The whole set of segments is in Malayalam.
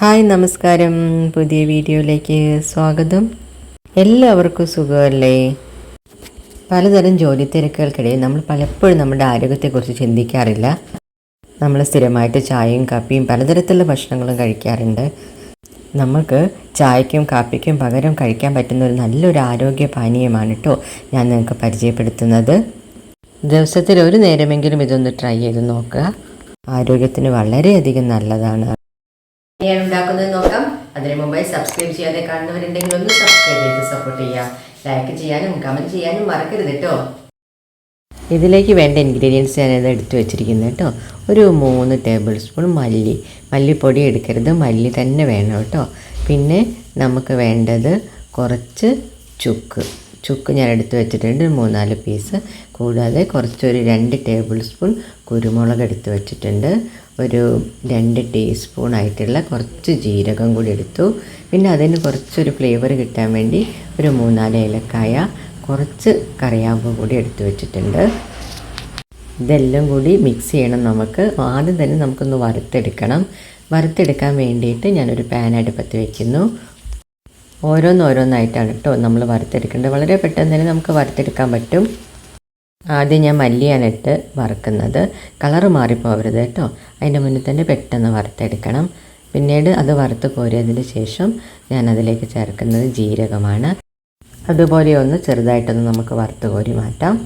ഹായ് നമസ്കാരം. പുതിയ വീഡിയോയിലേക്ക് സ്വാഗതം. എല്ലാവർക്കും സുഖമല്ലേ? പലതരം ജോലി തിരക്കുകൾക്കിടയിൽ നമ്മൾ പലപ്പോഴും നമ്മുടെ ആരോഗ്യത്തെക്കുറിച്ച് ചിന്തിക്കാറില്ല. നമ്മൾ സ്ഥിരമായിട്ട് ചായയും കാപ്പിയും പലതരത്തിലുള്ള ഭക്ഷണങ്ങളും കഴിക്കാറുണ്ട്. നമുക്ക് ചായക്കും കാപ്പിക്കും പകരം കഴിക്കാൻ പറ്റുന്ന ഒരു നല്ലൊരു ആരോഗ്യ പാനീയമാണ് കേട്ടോ ഞാൻ നിങ്ങൾക്ക് പരിചയപ്പെടുത്തുന്നത്. ദിവസത്തിൽ ഒരു നേരമെങ്കിലും ഇതൊന്ന് ട്രൈ ചെയ്ത് നോക്കുക. ആരോഗ്യത്തിന് വളരെയധികം നല്ലതാണ്. എങ്ങനെയാണ് ഉണ്ടാക്കുന്നത് നോക്കാം. അതിനു മുമ്പായി സബ്സ്ക്രൈബ് ചെയ്യാതെ കാണുന്നവരുണ്ടെങ്കിൽ ഒന്ന് സബ്സ്ക്രൈബ് ചെയ്ത് സപ്പോർട്ട് ചെയ്യാം ലൈക്ക് ചെയ്യാനും കമന്റ് ചെയ്യാനും മറക്കരുത് കേട്ടോ. ഇതിലേക്ക് വേണ്ട ഇൻഗ്രീഡിയൻസ് ഞാനത് എടുത്തു വെച്ചിരിക്കുന്നത് കേട്ടോ. ഒരു മൂന്ന് ടേബിൾ സ്പൂൺ മല്ലി. മല്ലിപ്പൊടി എടുക്കരുത്. മല്ലി തന്നെ വേണം കേട്ടോ. പിന്നെ നമുക്ക് വേണ്ടത് കുറച്ച് ചുക്ക്. ചുക്ക് ഞാൻ എടുത്ത് വെച്ചിട്ടുണ്ട്. മൂന്നാൽ പീസ് കൂടാതെ കുറച്ചൊരു രണ്ട് ടേബിൾ സ്പൂൺ കുരുമുളക് എടുത്ത് വെച്ചിട്ടുണ്ട്. ഒരു രണ്ട് ടീസ്പൂൺ ആയിട്ടുള്ള കുറച്ച് ജീരകം കൂടി എടുത്തു. പിന്നെ അതിന് കുറച്ചൊരു ഫ്ലേവർ കിട്ടാൻ വേണ്ടി ഒരു മൂന്നാൽ ഏലക്കായ കുറച്ച് കറിയാമ്പ് കൂടി എടുത്തു വെച്ചിട്ടുണ്ട്. ഇതെല്ലാം കൂടി മിക്സ് ചെയ്യണം നമുക്ക്. ആദ്യം തന്നെ നമുക്കൊന്ന് വറുത്തെടുക്കണം. വറുത്തെടുക്കാൻ വേണ്ടിയിട്ട് ഞാനൊരു പാൻ അടുപ്പത്ത് വെക്കുന്നു. ഓരോന്നോരോന്നായിട്ടാണ് കേട്ടോ നമ്മൾ വറുത്തെടുക്കേണ്ടത്. വളരെ പെട്ടെന്ന് തന്നെ നമുക്ക് വറുത്തെടുക്കാൻ പറ്റും. ആദ്യം ഞാൻ മല്ലിയാനിട്ട് വറുക്കുന്നത്. കളറ് മാറിപ്പോവരുത് കേട്ടോ. അതിന്റെ മുന്നിൽ തന്നെ പെട്ടെന്ന് വറുത്തെടുക്കണം. പിന്നീട് അത് വറുത്ത് കോരിയതിന് ശേഷം ഞാൻ അതിലേക്ക് ചേർക്കുന്നത് ജീരകമാണ്. അതുപോലെ ഒന്ന് ചെറുതായിട്ടൊന്ന് നമുക്ക് വറുത്ത് കോരി മാറ്റാം.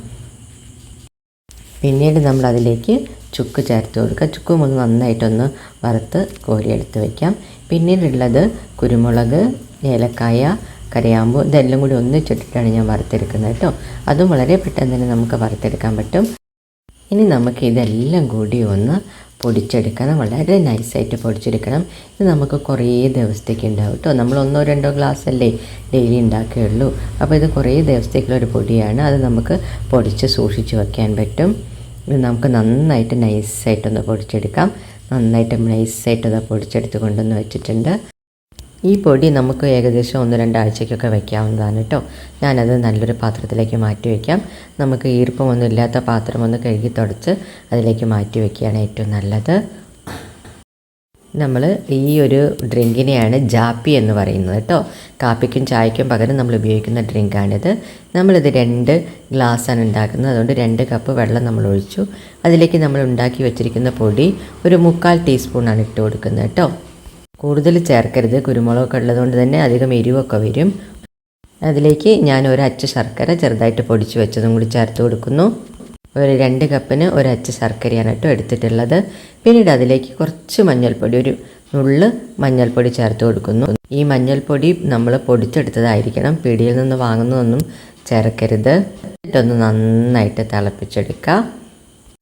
പിന്നീട് നമ്മൾ അതിലേക്ക് ചുക്ക് ചേർത്ത് കൊടുക്കുക. ചുക്കും ഒന്ന് നന്നായിട്ടൊന്ന് വറുത്ത് കോരിയെടുത്ത് വയ്ക്കാം. പിന്നീടുള്ളത് കുരുമുളക് ഏലക്കായ കരയാമ്പു ഇതെല്ലാം കൂടി ഒന്നിച്ചിട്ടിട്ടാണ് ഞാൻ വറുത്തെടുക്കുന്നത് കേട്ടോ. അതും വളരെ പെട്ടെന്ന് തന്നെ നമുക്ക് വറുത്തെടുക്കാൻ പറ്റും. ഇനി നമുക്ക് ഇതെല്ലാം കൂടി ഒന്ന് പൊടിച്ചെടുക്കണം. വളരെ നൈസായിട്ട് പൊടിച്ചെടുക്കണം. ഇത് നമുക്ക് കുറേ ദിവസത്തേക്ക് ഉണ്ടാവും കേട്ടോ. നമ്മൾ ഒന്നോ രണ്ടോ ഗ്ലാസ് അല്ലേ ഡെയിലി ഉണ്ടാക്കുകയുള്ളൂ. അപ്പോൾ ഇത് കുറേ ദിവസത്തേക്കുള്ള ഒരു പൊടിയാണ്. അത് നമുക്ക് പൊടിച്ച് സൂക്ഷിച്ച് വയ്ക്കാൻ പറ്റും. ഇത് നമുക്ക് നന്നായിട്ട് നൈസായിട്ടൊന്ന് പൊടിച്ചെടുക്കാം. നന്നായിട്ട് നൈസായിട്ടൊന്ന് പൊടിച്ചെടുത്ത് കൊണ്ടുവന്ന് വെച്ചിട്ടുണ്ട്. ഈ പൊടി നമുക്ക് ഏകദേശം ഒന്ന് രണ്ടാഴ്ചയ്ക്കൊക്കെ വയ്ക്കാവുന്നതാണ് കേട്ടോ. ഞാനത് നല്ലൊരു പാത്രത്തിലേക്ക് മാറ്റി വയ്ക്കാം നമുക്ക് ഈർപ്പമൊന്നും ഇല്ലാത്ത പാത്രം ഒന്ന് കഴുകി തുടച്ച് അതിലേക്ക് മാറ്റി വയ്ക്കുകയാണ് ഏറ്റവും നല്ലത്. നമ്മൾ ഈ ഒരു ഡ്രിങ്കിനെയാണ് ജാപ്പി എന്ന് പറയുന്നത് കേട്ടോ. കാപ്പിക്കും ചായക്കും പകരം നമ്മൾ ഉപയോഗിക്കുന്ന ഡ്രിങ്കാണിത്. നമ്മളിത് രണ്ട് ഗ്ലാസ്സാണ് ഉണ്ടാക്കുന്നത്. അതുകൊണ്ട് രണ്ട് കപ്പ് വെള്ളം നമ്മൾ ഒഴിച്ചു. അതിലേക്ക് നമ്മൾ ഉണ്ടാക്കി വെച്ചിരിക്കുന്ന പൊടി ഒരു മുക്കാൽ ടീസ്പൂണാണ് ഇട്ട് കൊടുക്കുന്നത് കേട്ടോ. കൂടുതൽ ചേർക്കരുത്. കുരുമുളകൊക്കെ ഉള്ളതുകൊണ്ട് തന്നെ അധികം എരിവൊക്കെ വരും. അതിലേക്ക് ഞാൻ ഒരു അച്ച ശർക്കര ചെറുതായിട്ട് പൊടിച്ച് വെച്ചതും കൂടി ചേർത്ത് കൊടുക്കുന്നു. ഒരു രണ്ട് കപ്പിന് ഒരു അച്ച ശർക്കരയാണ് കേട്ടോ എടുത്തിട്ടുള്ളത്. പിന്നീട് അതിലേക്ക് കുറച്ച് മഞ്ഞൾപ്പൊടി ഒരു നുള്ള് മഞ്ഞൾപ്പൊടി ചേർത്ത് കൊടുക്കുന്നു. ഈ മഞ്ഞൾപ്പൊടി നമ്മൾ പൊടിച്ചെടുത്തതായിരിക്കണം. പിടിയിൽ നിന്ന് വാങ്ങുന്നതൊന്നും ചേർക്കരുത്. എന്നിട്ടൊന്ന് നന്നായിട്ട് തിളപ്പിച്ചെടുക്കുക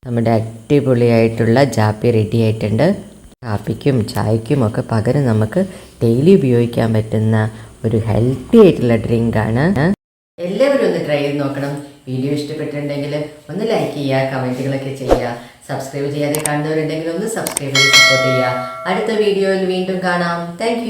നമ്മുടെ അടിപൊളിയായിട്ടുള്ള ജാപ്പി റെഡി ആയിട്ടുണ്ട്. കാപ്പിക്കും ചായക്കും ഒക്കെ പകരം നമുക്ക് ഡെയിലി ഉപയോഗിക്കാൻ പറ്റുന്ന ഒരു ഹെൽത്തി ആയിട്ടുള്ള ആണ്. എല്ലാവരും ഒന്ന് ട്രൈ ചെയ്ത് നോക്കണം. വീഡിയോ ഇഷ്ടപ്പെട്ടിട്ടുണ്ടെങ്കിൽ ഒന്ന് ലൈക്ക് ചെയ്യുക കമന്റുകളൊക്കെ ചെയ്യുക. സബ്സ്ക്രൈബ് ചെയ്യാതെ കാണുന്നവരുണ്ടെങ്കിൽ ഒന്ന് സബ്സ്ക്രൈബ് ചെയ്ത് സപ്പോർട്ട് ചെയ്യുക. അടുത്ത വീഡിയോയിൽ വീണ്ടും കാണാം. താങ്ക്